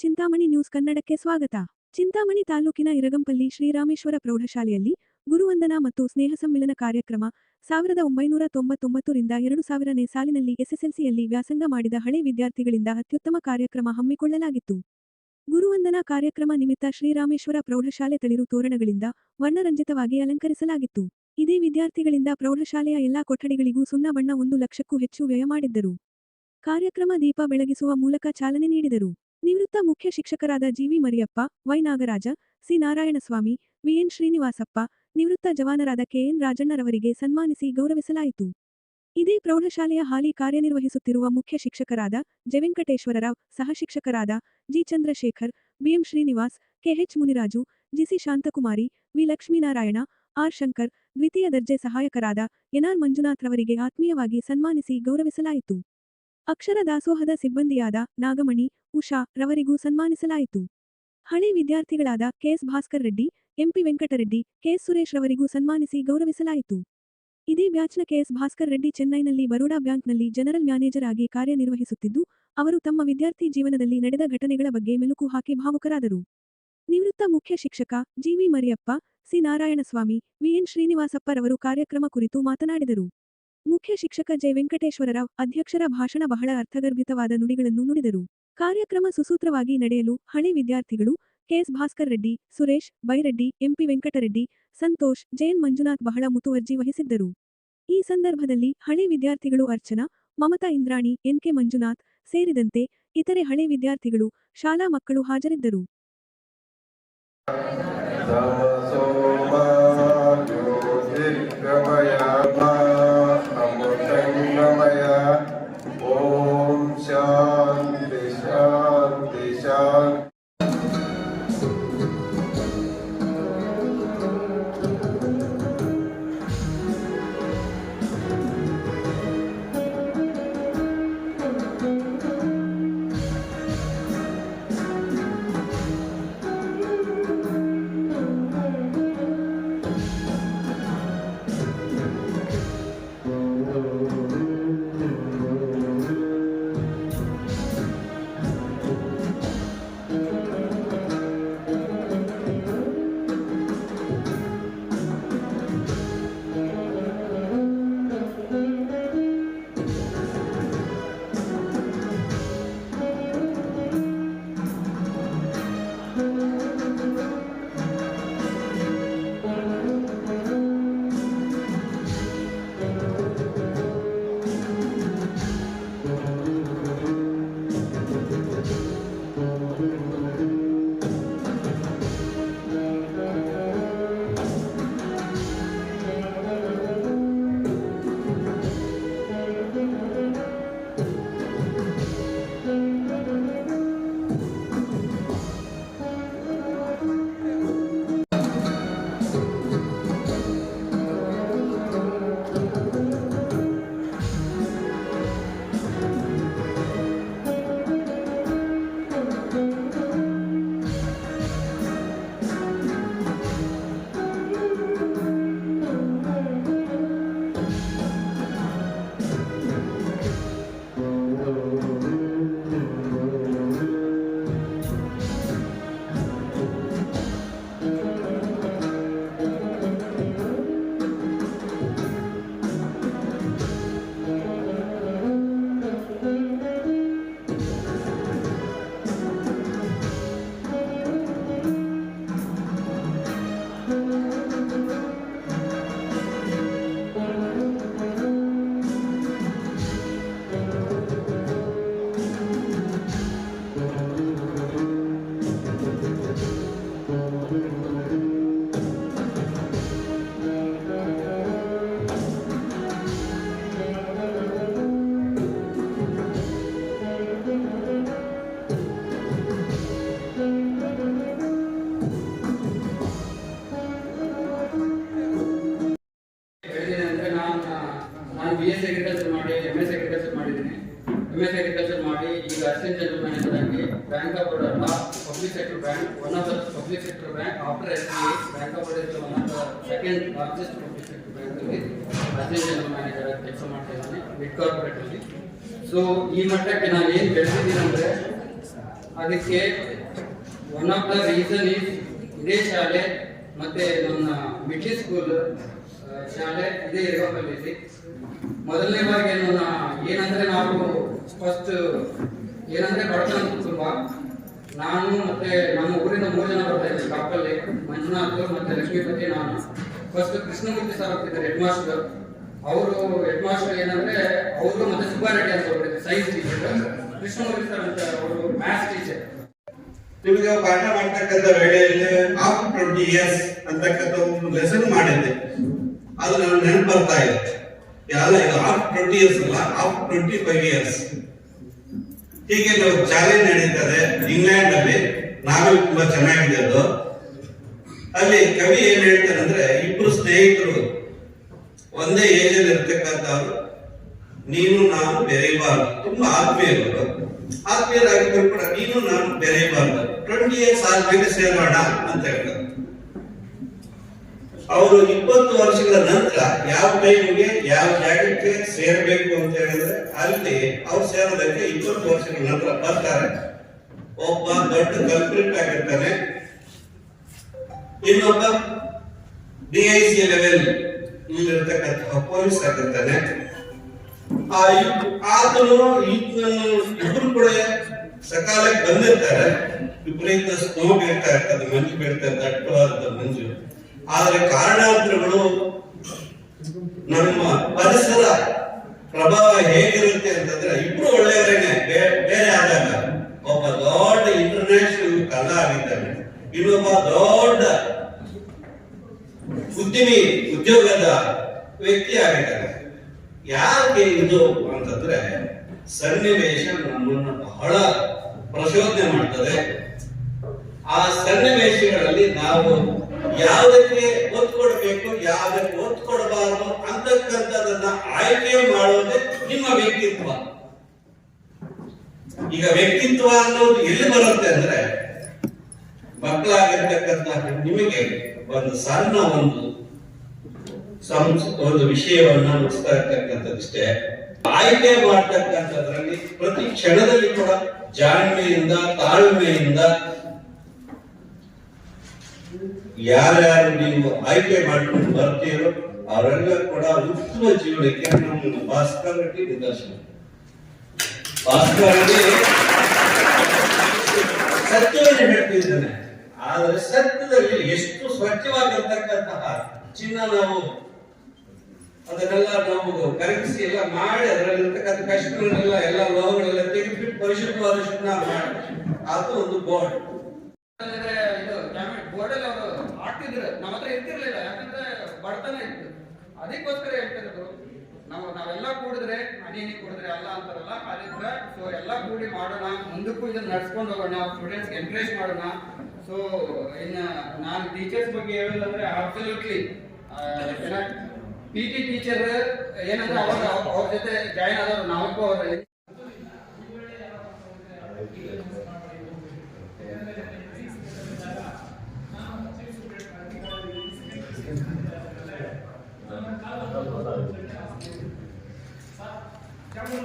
Chintamani news ಕನ್ನಡಕ್ಕೆ ಸ್ವಾಗತ. ಚಿಂತಾಮಣಿ ತಾಲೂಕಿನ ಇರಗಂಪಲ್ಲಿ ಶ್ರೀರಾಮೇಶ್ವರ ಪ್ರೌಢಶಾಲೆಯಲ್ಲಿ ಗುರುವಂದನಾ ಮತ್ತು ಸ್ನೇಹ ಸಮ್ಮಿಲನ ಕಾರ್ಯಕ್ರಮ ಸಾವಿರದ ಒಂಬೈನೂರ ತೊಂಬತ್ತೊಂಬತ್ತರಿಂದ ಎರಡು ಸಾವಿರನೇ ಸಾಲಿನಲ್ಲಿ ಎಸ್ಎಸ್ಎಲ್ಸಿಯಲ್ಲಿ ವ್ಯಾಸಂಗ ಮಾಡಿದ ಹಳೆ ವಿದ್ಯಾರ್ಥಿಗಳಿಂದ ಅತ್ಯುತ್ತಮ ಕಾರ್ಯಕ್ರಮ ಹಮ್ಮಿಕೊಳ್ಳಲಾಗಿತ್ತು. ಗುರುವಂದನಾ ಕಾರ್ಯಕ್ರಮ ನಿಮಿತ್ತ ಶ್ರೀರಾಮೇಶ್ವರ ಪ್ರೌಢಶಾಲೆ ತಳಿರು ತೋರಣಗಳಿಂದ ವರ್ಣರಂಜಿತವಾಗಿ ಅಲಂಕರಿಸಲಾಗಿತ್ತು. ಇದೇ ವಿದ್ಯಾರ್ಥಿಗಳಿಂದ ಪ್ರೌಢಶಾಲೆಯ ಎಲ್ಲಾ ಕೊಠಡಿಗಳಿಗೂ ಸುಣ್ಣ ಬಣ್ಣ ಒಂದು ಲಕ್ಷಕ್ಕೂ ಹೆಚ್ಚು ವ್ಯಯ ಮಾಡಿದ್ದರು. ಕಾರ್ಯಕ್ರಮ ದೀಪ ಬೆಳಗಿಸುವ ಮೂಲಕ ಚಾಲನೆ ನೀಡಿದರು. ನಿವೃತ್ತ ಮುಖ್ಯ ಶಿಕ್ಷಕರಾದ G V Mariyappa, Y. Nagaraja, C. Narayanaswamy V N Srinivasappa, ನಿವೃತ್ತ ಜವಾನರಾದ ಕೆಎನ್ ರಾಜಣ್ಣರವರಿಗೆ ಸನ್ಮಾನಿಸಿ ಗೌರವಿಸಲಾಯಿತು. ಇದೇ ಪ್ರೌಢಶಾಲೆಯ ಹಾಲಿ ಕಾರ್ಯನಿರ್ವಹಿಸುತ್ತಿರುವ ಮುಖ್ಯ ಶಿಕ್ಷಕರಾದ ಜೆವೆಂಕಟೇಶ್ವರರಾವ್ ಸಹ ಶಿಕ್ಷಕರಾದ G. Chandrashekar B M Srinivas K H Muniraju G C Shanthakumari, V. Lakshminarayana, R. Shankar, ದ್ವಿತೀಯ ದರ್ಜೆ ಸಹಾಯಕರಾದ ಎನ್ಆರ್ ಮಂಜುನಾಥ್ ರವರಿಗೆ ಆತ್ಮೀಯವಾಗಿ ಸನ್ಮಾನಿಸಿ ಗೌರವಿಸಲಾಯಿತು. ಅಕ್ಷರ ದಾಸೋಹದ ಸಿಬ್ಬಂದಿಯಾದ ನಾಗಮಣಿ, ಉಷಾ ರವರಿಗೂ ಸನ್ಮಾನಿಸಲಾಯಿತು. ಹಳೆ ವಿದ್ಯಾರ್ಥಿಗಳಾದ K S Bhaskar Reddy M P Venkatareddy K S Suresh ರವರಿಗೂ ಸನ್ಮಾನಿಸಿ ಗೌರವಿಸಲಾಯಿತು. ಇದೇ ಬ್ಯಾಚ್ನ ಕೆಎಸ್ ಭಾಸ್ಕರ್ ರೆಡ್ಡಿ ಚೆನ್ನೈನಲ್ಲಿ ಬರೋಡಾ ಬ್ಯಾಂಕ್ನಲ್ಲಿ ಜನರಲ್ ಮ್ಯಾನೇಜರ್ ಆಗಿ ಕಾರ್ಯನಿರ್ವಹಿಸುತ್ತಿದ್ದು, ಅವರು ತಮ್ಮ ವಿದ್ಯಾರ್ಥಿ ಜೀವನದಲ್ಲಿ ನಡೆದ ಘಟನೆಗಳ ಬಗ್ಗೆ ಮೆಲುಕು ಹಾಕಿ ಭಾವುಕರಾದರು. ನಿವೃತ್ತ ಮುಖ್ಯ ಶಿಕ್ಷಕ G V Mariyappa, C Narayanaswamy VN ಶ್ರೀನಿವಾಸಪ್ಪರವರು ಕಾರ್ಯಕ್ರಮ ಕುರಿತು ಮಾತನಾಡಿದರು. ಮುಖ್ಯ ಶಿಕ್ಷಕ ಜೆ ವೆಂಕಟೇಶ್ವರರಾವ್ ಅಧ್ಯಕ್ಷರ ಭಾಷಣ ಬಹಳ ಅರ್ಥಗರ್ಭಿತವಾದ ನುಡಿಗಳನ್ನು ನುಡಿದರು. ಕಾರ್ಯಕ್ರಮ ಸುಸೂತ್ರವಾಗಿ ನಡೆಯಲು ಹಳೆ ವಿದ್ಯಾರ್ಥಿಗಳು K S Bhaskar Reddy, Suresh, Byreddy M P Venkatareddy, Santosh J N Manjunath ಬಹಳ ಮುತುವರ್ಜಿ ವಹಿಸಿದ್ದರು. ಈ ಸಂದರ್ಭದಲ್ಲಿ ಹಳೆ ವಿದ್ಯಾರ್ಥಿಗಳು ಅರ್ಚನಾ, ಮಮತಾ ಇಂದ್ರಾಣಿ ಎನ್ಕೆ ಮಂಜುನಾಥ್ ಸೇರಿದಂತೆ ಇತರೆ ಹಳೆ ವಿದ್ಯಾರ್ಥಿಗಳು ಶಾಲಾ ಮಕ್ಕಳು ಹಾಜರಿದ್ದರು. ಜನರಲ್ ಮ್ಯಾನೇಜರ್ ಆಗಿ bank of Baroda public sector bank one of the public sector bank after S B bank of one of second largest public sector ಬ್ಯಾಂಕಲ್ಲಿ ಜನರಲ್ ಮ್ಯಾನೇಜರ್ ಆಗಿ ಕೆಲಸ ಮಾಡ್ತಾ ಇದ್ದೀನಿ ಮಿಡ್ ಕಾರ್ಪೊರೇಟಲ್ಲಿ ಸೊ ಈ ಮಟ್ಟಕ್ಕೆ ನಾನು ಏನು ಬೆಳೆದಿದ್ದೀನಿ ಅಂದರೆ, ಅದಕ್ಕೆ one of the reason is ಇದೇ ಶಾಲೆ ಮತ್ತೆ ನನ್ನ ಮಿಡ್ಲ್ ಸ್ಕೂಲ್ ಶಾಲೆ ಇದೇ ಇರೋಕಲ್ಲಿ ಮೊದಲನೇ ಬಾರಿಗೆ ನನ್ನ ಏನಂದ್ರೆ ನಾವು ಫಸ್ಟ್ ಏನಂದ್ರೆ ಬಡತನ ಕುಟುಂಬ ನಾನು ಮತ್ತೆ ನಮ್ಮ ಊರಿನ ಮೂರು ಜನ ಬರ್ತಾ ಇದ್ದೆ ಕಪ್ಪಲ್ಲಿ ಮಂಜುನಾಥ್ ಮತ್ತೆ ಲಕ್ಷ್ಮೀಪತಿ ನಾನು. ಫಸ್ಟ್ ಕೃಷ್ಣಮೂರ್ತಿ ಸರ್ ಹೋಗ್ತಿದ್ದಾರೆ ಹೆಡ್ ಮಾಸ್ಟರ್ ಅವರು ಹೆಡ್ ಮಾಸ್ಟರ್ ಏನಂದ್ರೆ ಅವರು ಮತ್ತೆ ಸುಬ್ಬಾರೆಡ್ಡಿ ಅಂತ ಒಬ್ಬರು ಸೈನ್ಸ್ ಟೀಚರ್ ಕೃಷ್ಣಮೂರ್ತಿ ಸರ್ ಅಂತ ಅವರು ಮ್ಯಾಥ್ಸ್ ಟೀಚರ್ ನಿಮಗೆ ಪಾಠ ಮಾಡ್ತಕ್ಕಂಥ ವೇಳೆಯಲ್ಲಿ ಆಫ್ ಟ್ವೆಂಟಿ ಇಯರ್ಸ್ ಅಂತಕ್ಕಂಥ ಒಂದು ಲೆಸನ್ ಮಾಡಿದ್ದೆ. ಅದು ನನ್ನ ನೆನಪು ಬರ್ತಾ ಇದೆ ಯಾವ್ದು ಇದು ಆಫ್ ಟ್ವೆಂಟಿ ಇಯರ್ಸ್ ಅಲ್ಲ ಆಫ್ ಟ್ವೆಂಟಿ ಫೈವ್ ಇಯರ್ಸ್ ಹೀಗೆ ನಾವು ಚಾಲೆಂಜ್ ನಡೀತದೆ ಇಂಗ್ಲೆಂಡ್ ಅಲ್ಲಿ ನಾವೇ ತುಂಬಾ ಚೆನ್ನಾಗಿದೆ ಅದು. ಅಲ್ಲಿ ಕವಿ ಏನ್ ಹೇಳ್ತಾರೆ ಅಂದ್ರೆ, ಇಬ್ರು ಸ್ನೇಹಿತರು ಒಂದೇ ಏಜ್ ಅಲ್ಲಿ ಇರ್ತಕ್ಕಂಥವ್ರು, ನೀನು ನಾನು ಬೆರೆಯಬಾರ್ದು. ತುಂಬಾ ಆತ್ಮೀಯರು ಆತ್ಮೀಯರಾಗಿದ್ರು ಕೂಡ ನೀನು ನಾನು ಬೆರೆಯಬಾರ್ದು. ಟ್ವೆಂಟಿ ಇಯರ್ಸ್ ಆದ್ಮೇಲೆ ಸೇರೋಣ ಅಂತ ಹೇಳ್ತಾರೆ. ಅವರು ಇಪ್ಪತ್ತು ವರ್ಷಗಳ ನಂತರ ಯಾವ ಟೈಮ್ಗೆ ಯಾವ ಜಾಗಕ್ಕೆ ಸೇರಬೇಕು ಅಂತ ಹೇಳಿದ್ರೆ, ಅಲ್ಲಿ ಅವ್ರು ಸೇರೋದಕ್ಕೆ ಇಪ್ಪತ್ತು ವರ್ಷಗಳ ನಂತರ ಬರ್ತಾರೆ. ಒಬ್ಬ ದೊಡ್ಡ ಕಲ್ಪ್ರಿಟ್ ಆಗಿರ್ತಾನೆ. ಇನ್ನೊಬ್ಬ ಡಿ ಐ ಸಿ ಲೆವೆಲ್ ಇಲ್ಲಿರ್ತಕ್ಕಂತಹ ಪೊಲೀಸ್ ಆಗಿರ್ತಾನೆ. ಆತನು ಇಬ್ರು ಕೂಡ ಸಕಾಲಕ್ಕೆ ಬಂದಿರ್ತಾರೆ. ವಿಪರೀತ ಸ್ನೋ ಬೀಳ್ತಾ ಇರ್ತದೆ, ಮಂಜು ಬೀಳ್ತಾ ಇರ್ತದೆ ದಟ್ಟವಾದ ಮಂಜು. ಆದ್ರೆ ಕಾರಣಾಂತರಗಳು ನಮ್ಮ ಪರಿಸರ ಪ್ರಭಾವ ಹೇಗಿರುತ್ತೆ ಅಂತಂದ್ರೆ ಇಬ್ರು ಒಳ್ಳೆಯವರೇನೆ. ಬೇರೆ ಆದಾಗ ಒಬ್ಬ ದೊಡ್ಡ ಇಂಟರ್ನ್ಯಾಷನಲ್ ಕಲಾ ಆಗಿದ್ದಾನೆ. ಇನ್ನೊಬ್ಬ ದೊಡ್ಡ ಉದ್ಯಮಿ, ಉದ್ಯೋಗದ ವ್ಯಕ್ತಿ ಆಗಿದ್ದಾರೆ ಯಾಕೆ ಇದು ಅಂತಂದ್ರೆ ಸನ್ನಿವೇಶ ನಮ್ಮನ್ನು ಬಹಳ ಪ್ರಚೋದನೆ ಮಾಡ್ತದೆ. ಆ ಸನ್ನಿವೇಶಗಳಲ್ಲಿ ನಾವು ಯಾವುದಕ್ಕೆ ಒತ್ತು ಕೊಡಬೇಕು ಯಾವುದಕ್ಕೆ ಒತ್ತು ಕೊಡಬಾರದು ಅಂತಕ್ಕಂಥದನ್ನ ಆಯ್ಕೆ ಮಾಡೋದೇ ನಿಮ್ಮ ವ್ಯಕ್ತಿತ್ವ. ಈಗ ವ್ಯಕ್ತಿತ್ವ ಅನ್ನೋದು ಎಲ್ಲಿ ಬರುತ್ತೆ ಅಂದ್ರೆ ಮಕ್ಕಳಾಗಿರ್ತಕ್ಕಂಥ ನಿಮಗೆ ಒಂದು ಸಣ್ಣ ಒಂದು ಒಂದು ವಿಷಯವನ್ನ ಮುಗಿಸ್ತಾ ಇರ್ತಕ್ಕಂಥದ್ದಿಷ್ಟೇ ಆಯ್ಕೆ ಮಾಡ್ತಕ್ಕಂಥದ್ರಲ್ಲಿ ಪ್ರತಿ ಕ್ಷಣದಲ್ಲಿ ಕೂಡ ಜಾಣ್ಮೆಯಿಂದ ತಾಳ್ಮೆಯಿಂದ ಯಾರ್ಯಾರು ನೀವು ಆಯ್ಕೆ ಮಾಡ್ಕೊಂಡು ಬರ್ತೀರೋ ಅವರೆಲ್ಲ ಕೂಡ ಉತ್ತಮ ಜೀವನಕ್ಕೆ ನಮ್ಮ ಭಾಸ್ಕರ್ ರೆಡ್ಡಿ ನಿದರ್ಶನ. ಭಾಸ್ಕರ್ ರೆಡ್ಡಿ ಸತ್ಯವನ್ನು ಹೇಳ್ತಿದ್ದಾನೆ. ಆದರೆ ಸತ್ಯದಲ್ಲಿ ಎಷ್ಟು ಸ್ವಚ್ಛವಾಗಿರ್ತಕ್ಕಂತಹ ಚಿನ್ನ ನಾವು ಅದನ್ನೆಲ್ಲ ನಾವು ಕರಗಿಸಿ ಎಲ್ಲ ಮಾಡಿ ಅದರಲ್ಲಿರ್ತಕ್ಕಂಥ ಕಷ್ಟಗಳನ್ನೆಲ್ಲ ಎಲ್ಲ ಲೋಹಗಳೆಲ್ಲ ತೆಗೆದು ಪರಿಶುದ್ಧವಾದ ಚಿನ್ನ ಮಾಡಿ. ಅದು ಒಂದು ಅಂದ್ರೆ ಇದು ಬೋರ್ಡ್ ಅಲ್ಲಿ ಅವರು ಹಾಕ್ತಿದ್ರು. ನಮ್ಮ ಹತ್ರ ಇರ್ತಿರ್ಲಿಲ್ಲ, ಯಾಕಂದ್ರೆ ಬಡತನ ಇತ್ತು. ಅದಕ್ಕೋಸ್ಕರ ಹೇಳ್ತಿರೋದು ನಾವು, ನಾವೆಲ್ಲ ಕೂಡಿದ್ರೆ ಹನಿ ಕೂಡಿದ್ರೆ ಅಲ್ಲ ಅಂತಾರಲ್ಲ ಅದಕ್ಕೆ ಸೊ ಎಲ್ಲ ಕೂಡಿ ಮಾಡೋಣ, ಮುಂದಕ್ಕೂ ಇದನ್ನ ನಡ್ಸ್ಕೊಂಡು ಹೋಗೋಣ ಸ್ಟೂಡೆಂಟ್ಸ್ ಎನ್ಕರೇಜ್ ಮಾಡೋಣ. ಸೊ ಇನ್ನ ನಾನು ಟೀಚರ್ಸ್ ಬಗ್ಗೆ ಹೇಳೋದಂದ್ರೆ ಅಬ್ಸಲ್ಯೂಟ್ಲಿ ಪಿ ಟಿ ಟೀಚರ್ ಏನಂದ್ರೆ ಅವ್ರ- ಅವ್ರ ಜೊತೆ ಜಾಯಿನ್ ಆದವರು ನಾಲ್ಕು ಅವ್ರ. ಅದು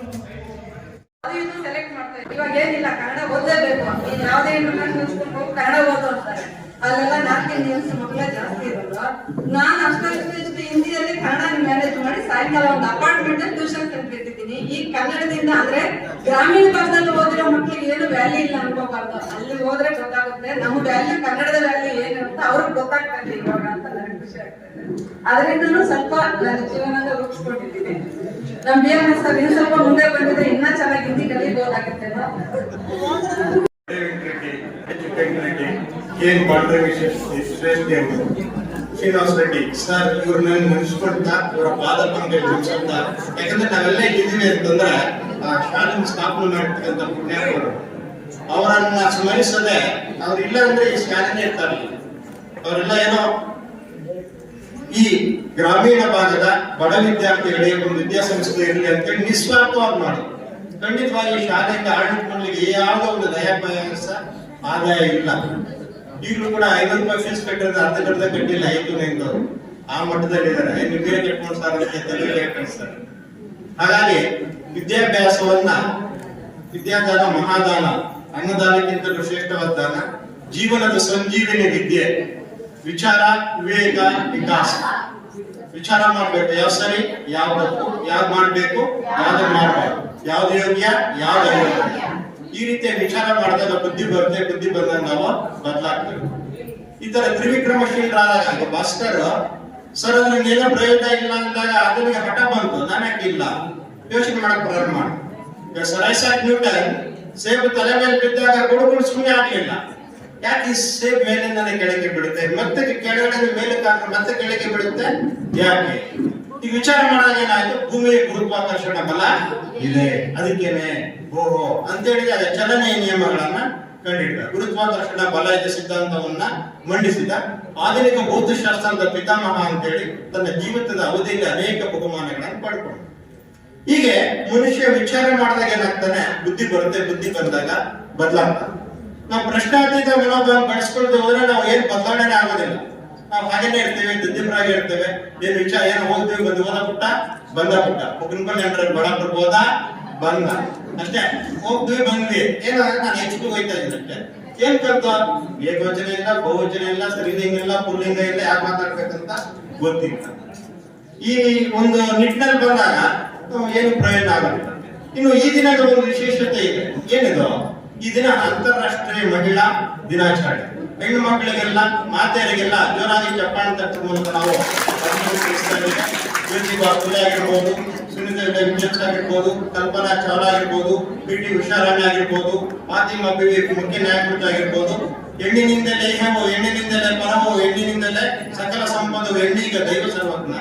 ಇದು ಸೆಲೆಕ್ಟ್ ಮಾಡ್ತಾ ಇದ್ದಾರೆ. ಇವಾಗ ಏನಿಲ್ಲ, ಕನ್ನಡ ಓದಲೇಬೇಕು. ನೀನ್ ಯಾವುದೇ ಇಂಟರ್ನ್ಯಾಷನಲ್ ಸ್ಕೂಲ್ ಹೋಗಿ ಕನ್ನಡ ಓದೋ ಅಂತಾರೆ ಅಲ್ಲೆಲ್ಲ ನಾರ್ತ್ ಇಂಡಿಯನ್ಸ್ ಮಕ್ಕಳೇ ಜಾಸ್ತಿ ಇರೋದು. ನಾನು ಅಷ್ಟಷ್ಟು ಇಷ್ಟು ಹಿಂದಿಯಲ್ಲಿ ಕನ್ನಡ ಮ್ಯಾನೇಜ್ ಮಾಡಿ ಸಾಯಂಕಾಲ ಒಂದು ಅಪಾರ್ಟ್ಮೆಂಟ್ ಅಲ್ಲಿ ಟ್ಯೂಷನ್ ಕಲ್ತಿದ್ದೀನಿ ಈ ಕನ್ನಡದಿಂದ ಅಂದ್ರೆ ಗ್ರಾಮೀಣ ಭಾಗದಲ್ಲಿ ಓದಿರೋ ಮಕ್ಕಳಿಗೆ ಏನು ವ್ಯಾಲ್ಯೂ ಇಲ್ಲ ಅನ್ಕೋಬಾರ್ದು. ಅಲ್ಲಿ ಹೋದ್ರೆ ಗೊತ್ತಾಗುತ್ತೆ. ನಮ್ಮ ವ್ಯಾಲ್ಯೂ ಕನ್ನಡದ ಏನು ಅಂತ ಅವ್ರಿಗೆ ಗೊತ್ತಾಗ್ತಾ ಇದೆ ಇವಾಗ ಅಂತ ನನಗೆ ಖುಷಿ ಆಗ್ತಾ ಇದೆ ಅದರಿಂದನೂ ಸ್ವಲ್ಪ ನನ್ನ ಜೀವನದ ರೂಪಿಸ್ಕೊಂಡಿದ್ದೀನಿ ನಮ್ ಬಿ ಎಂ ಎಸ್ ಇನ್ನು ಸ್ವಲ್ಪ ಮುಂದೆ ಬಂದಿದ್ರೆ ಇನ್ನೂ ಚೆನ್ನಾಗಿ ಹಿಂದಿ ಕಲಿಬಹುದಾಗುತ್ತೆ ಏನ್ ಮಾಡಿದ್ರೆ ಶ್ರೀನಿವಾಸ್ ರೆಡ್ಡಿ ಸರ್ ಇವ್ರನ್ನ ನೆನೆಸ್ಕೊಂತ ಇವರ ಪಾದ ನೆನೆಸ್ಕೊಂತ ಯಾಕಂದ್ರೆ ನಾವೆಲ್ಲ ಇದ್ದೀವಿ ಅಂತಂದ್ರೆ ಶಾಲೆ ಸ್ಥಾಪನೆ ಮಾಡಿರ್ತಕ್ಕಂಥ ಪುಣ್ಯಾತ್ಮರು ಅವರನ್ನ ಸ್ಮರಿಸದೆ ಅವ್ರು ಇಲ್ಲ ಅಂದ್ರೆ ಈ ಶಾಲೆನೇ ಇರ್ತಾರೆ ಅವರೆಲ್ಲ ಏನೋ ಈ ಗ್ರಾಮೀಣ ಭಾಗದ ಬಡ ವಿದ್ಯಾರ್ಥಿಗಳಿಗೆ ಒಂದು ವಿದ್ಯಾಸಂಸ್ಥೆ ಇರಲಿ ಅಂತೇಳಿ ನಿಸ್ವಾರ್ಥವಾಗಿ ಮಾಡಿ ಖಂಡಿತವಾಗಿ ಶಾಲೆಯಿಂದ ಆಡಳಿತ ಮಂಡಳಿಗೆ ಯಾವುದೋ ಒಂದು ದಯಾಭಯ ಸಹ ಆದಾಯ ಇಲ್ಲ. ಈಗಲೂ ಕೂಡ ಐನೂರು ರೂಪಾಯಿ ಫೀಸ್ ಕಟ್ಟಿರೋದು ಅರ್ಧ ಕಡ್ದ ಕಟ್ಟಿಲ್ಲ, ಐದು ನಿಂತು ಆ ಮಟ್ಟದಲ್ಲಿ ಇದ್ದಾರೆ. ಬೇರೆ ಕಟ್ಕೊಂಡು ಕಳಿಸ್ತಾರೆ ಹಾಗಾಗಿ ವಿದ್ಯಾಭ್ಯಾಸವನ್ನ, ವಿದ್ಯಾದಾನ, ಮಹಾದಾನ, ಅನ್ನದಾನಕ್ಕಿಂತಲೂ ಶ್ರೇಷ್ಠವಾದ ದಾನ, ಜೀವನದ ಸಂಜೀವಿನಿ ವಿದ್ಯೆ. ವಿಚಾರ, ವಿವೇಕ, ವಿಕಾಸ. ವಿಚಾರ ಮಾಡ್ಬೇಕು. ಯಾವ ಸರಿ? ಯಾವ ತಪ್ಪು? ಯಾವ್ದು ಮಾಡ್ಬೇಕು? ಯಾವ್ದು ಮಾಡ್ಬೇಕು ಯಾವ್ದು ಯೋಗ್ಯ? ಯಾವ್ದು ಅಯೋಗ್ಯ? ಈ ರೀತಿಯ ವಿಚಾರ ಮಾಡಿದಾಗ ಬುದ್ಧಿ ಬರುತ್ತೆ, ಬುದ್ಧಿ ಬಂದಾಗ ನಾವು ಬದಲಾಗ್ತೇವೆ. ಈ ತರ ತ್ರಿವಿಕ್ರಮಶೀಲರಾದಾಗ ಭಾಸ್ಕರ್, ಸರ್ ಅದ್ರಿಂದ ಪ್ರಯೋಜನ ಇಲ್ಲ ಅಂದಾಗ ಅದನಿಗೆ ಹಠ ಬಂತು. ನಾನ್ಯಾಕೆ ಇಲ್ಲ? ಯೋಚನೆ ಮಾಡಕ್ ಪ್ರಾರಂಭ ಮಾಡಿ. ಸರ್ ಐಸಾಕ್ ನ್ಯೂಟನ್ ಸೇಬು ತಲೆ ಮೇಲೆ ಬಿದ್ದಾಗ ಗುಡುಗುಡು ಸುಮ್ಮನೆ ಆಗ್ಲಿಲ್ಲ. ಯಾಕೆ ಈ ಮೇಲೆ ಮೇಲಿಂದನೇ ಕೆಳಗೆ ಬಿಡುತ್ತೆ ಮತ್ತೆ ಕೆಳಗಡೆ ಮೇಲೆ ಕಾರಣ ಮತ್ತೆ ಕೆಳಗೆ ಬಿಡುತ್ತೆ ಯಾಕೆ? ಈ ವಿಚಾರ ಮಾಡಿದಾಗ ಏನಾಯ್ತು? ಭೂಮಿಯ ಗುರುತ್ವಾಕರ್ಷಣ ಬಲ ಇದೆ. ಅದಕ್ಕೇನೆ, ಓಹೋ ಅಂತೇಳಿ ಅದ ಚಲನೆಯ ನಿಯಮಗಳನ್ನ ಕಂಡಿಡಿದ ಗುರುತ್ವಾಕರ್ಷಣ ಬಲ ಇದೆ ಸಿದ್ಧಾಂತವನ್ನ ಮಂಡಿಸಿದ. ಆಧುನಿಕ ಭೌತಶಾಸ್ತ್ರದ ಪಿತಾಮಹ ಅಂತೇಳಿ ತನ್ನ ಜೀವಿತದ ಅವಧಿಯಲ್ಲಿ ಅನೇಕ ಬಹುಮಾನಗಳನ್ನು ಪಡ್ಕೊಂಡ. ಹೀಗೆ ಮನುಷ್ಯ ವಿಚಾರ ಮಾಡಿದಾಗ ಏನಾಗ್ತಾನೆ? ಬುದ್ಧಿ ಬರುತ್ತೆ. ಬುದ್ಧಿ ಬಂದಾಗ ಬದಲಾಗ್ತಾನೆ. ನಾವು ಪ್ರಶ್ನಾತೀತ ಮನೋಭಾವ ಪಡಿಸ್ಕೊಳ್ತಾ ಹೋದ್ರೆ ನಾವು ಏನ್ ಬದಲಾವಣೆ ಆಗೋದಿಲ್ಲ. ನಾವು ಹಾಗೇನೆ ಇರ್ತೇವೆ ದಿದ್ದಿಬ್ರಾಗಿ ಇರ್ತೇವೆ. ಏನ್ ವಿಚಾರ ಏನು ಹೋಗ್ತೀವಿ ಬಂದು ಹೋದ ಪುಟ್ಟ? ಬಂದ ಪುಟ್ಟ. ಒಬ್ಬನ ಜನರ ಬಡ ಹೋದ ಬಂದ. ಅಷ್ಟೇ. ಹೋಗ್ತೀವಿ, ಬಂದ್ವಿ. ಏನೋ, ನಾನು ಹೆಚ್ಚು ಹೋಯ್ತಾ ಇದ್ದೀನಿ ಅಷ್ಟೇ. ಏನ್ ಕಲ್ತ ಏಕವಚನ ಇಲ್ಲ, ಬಹುವಚನ ಇಲ್ಲ ಸ್ತ್ರೀಲಿಂಗ ಇಲ್ಲ ಪುಲ್ಲಿಂಗ ಇಲ್ಲ ಯಾಕೆ ಮಾತಾಡ್ಬೇಕಂತ ಗೊತ್ತಿಲ್ಲ. ಈ ಒಂದು ನಿಟ್ಟಿನಲ್ಲಿ ಬಂದಾಗ, ಏನು ಪ್ರಯೋಜನ ಆಗುತ್ತೆ ಇನ್ನು ಈ ದಿನದ ಒಂದು ವಿಶೇಷತೆ ಇದೆ. ಏನಿದು? ಈ ದಿನ ಅಂತಾರಾಷ್ಟ್ರೀಯ ಮಹಿಳಾ ದಿನಾಚರಣೆ. ಹೆಣ್ಣು ಮಕ್ಕಳಿಗೆಲ್ಲ, ಮಾತೆಯರಿಗೆಲ್ಲ ಜೋರಾಗಿ ಚಪ್ಪಾಳೆ ತಟ್ಟುವ ಮೂಲಕ ನಾವು ಆಗಿರ್ಬೋದು ಸುನೀತಾ ಆಗಿರ್ಬೋದು, ಕಲ್ಪನಾ ಚಾವ್ಲಾ ಆಗಿರ್ಬೋದು ಪಿ ಟಿ ಉಷಾರಾಣಿ ಆಗಿರ್ಬೋದು ಮಾತಿಮ ಬಿವಿ ಮುಖ್ಯ ನ್ಯಾಯಮೂರ್ತಿ ಆಗಿರ್ಬೋದು. ಹೆಣ್ಣಿನಿಂದಲೇ ಇಹವು ಹೆಣ್ಣಿನಿಂದಲೇ ಪರವು ಹೆಣ್ಣಿನಿಂದಲೇ ಸಕಲ ಸಂಪದ ಹೆಣ್ಣಿಗೆ ದೈವ ಸರ್ವಜ್ಞ.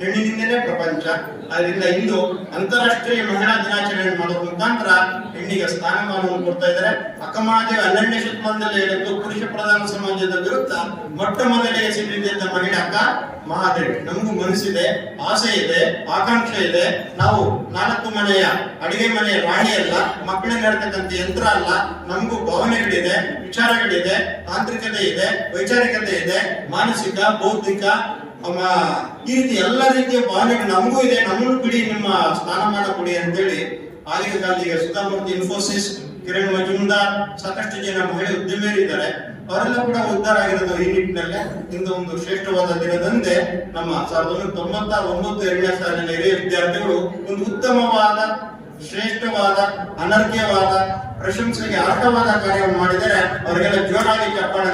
ಹೆಣ್ಣಿನಿಂದಲೇ ಪ್ರಪಂಚ. ಅದರಿಂದ ಇಂದು ಅಂತಾರಾಷ್ಟ್ರೀಯ ಮಹಿಳಾ ದಿನಾಚರಣೆ ಮಾಡೋದ್ರ ಮುಖಾಂತರ ಹೆಣ್ಣಿಗೆ ಸ್ಥಾನಮಾನವನ್ನು ಕೊಡ್ತಾ ಇದ್ದಾರೆ. ಅಕ್ಕಮಹಾದೇವಿ ಹನ್ನೆರಡನೇ ಶತಮಾನದಲ್ಲಿ ಹೇಳಿದ್ದು ಪುರುಷ ಪ್ರಧಾನ ಸಮಾಜದ ವಿರುದ್ಧ ಮೊಟ್ಟ ಮೊದಲಿಗೆ ಸಿಟ್ಟಿದ್ದ ಮಹಿಳೆ ಅಕ್ಕ ಮಹಾದೇವಿ. ನಮಗೂ ಮನಸ್ಸಿದೆ, ಆಸೆ ಇದೆ, ಆಕಾಂಕ್ಷೆ ಇದೆ. ನಾವು ನಾಲ್ಕು ಮನೆಯ ಅಡಿಗೆ ಮನೆಯ ರಾಣಿ ಅಲ್ಲ ಮಕ್ಕಳಿಗೆ ಇರ್ತಕ್ಕಂಥ ಯಂತ್ರ ಅಲ್ಲ. ನಮಗೂ ಭಾವನೆಗಳಿದೆ, ವಿಚಾರಗಳಿದೆ, ತಾಂತ್ರಿಕತೆ ಇದೆ, ವೈಚಾರಿಕತೆ ಇದೆ, ಮಾನಸಿಕ, ಬೌದ್ಧಿಕ ಅಮ್ಮ, ಈ ರೀತಿ ಎಲ್ಲ ರೀತಿಯ ಭಾವನೆಗೆ ನಮಗೂ ಇದೆ, ನಮ್ಮನ್ನು ಬಿಡಿ, ನಿಮ್ಮ ಸ್ಥಾನಮಾನ ಕೊಡಿ ಅಂತೇಳಿ ಆಗಿನ ಕಾಲದಲ್ಲಿ ಸುಧಾಮೂರ್ತಿ ಇನ್ಫೋಸಿಸ್ ಕಿರಣ್ ಮಜುಮ್ದಾರ್ ಸಾಕಷ್ಟು ಜನ ಮಹಿಳೆ ಉದ್ಯಮಿಯರಿದ್ದಾರೆ. ಅವರೆಲ್ಲ ಕೂಡ ಉದ್ಧಾರ ಆಗಿರೋದು ಈ ನಿಟ್ಟಿನಲ್ಲೇ. ಇಂದು ಒಂದು ಶ್ರೇಷ್ಠವಾದ ದಿನದಂದೆ ನಮ್ಮ ಸಾವಿರದ ಒಂಬೈನೂರ ತೊಂಬತ್ತ ಒಂಬತ್ತು ಎರಡನೇ ಸಾಲಿನ ಹಿರಿಯ ವಿದ್ಯಾರ್ಥಿಗಳು ಒಂದು ಉತ್ತಮವಾದ, ಶ್ರೇಷ್ಠವಾದ ಅನರ್ಘ್ಯವಾದ ಪ್ರಶಂಸೆಗೆ ಅರ್ಹವಾದ ಕಾರ್ಯವನ್ನು ಮಾಡಿದರೆ ಅವರಿಗೆಲ್ಲ ಜೋರಾಗಿ ಚಪ್ಪಾಳೆ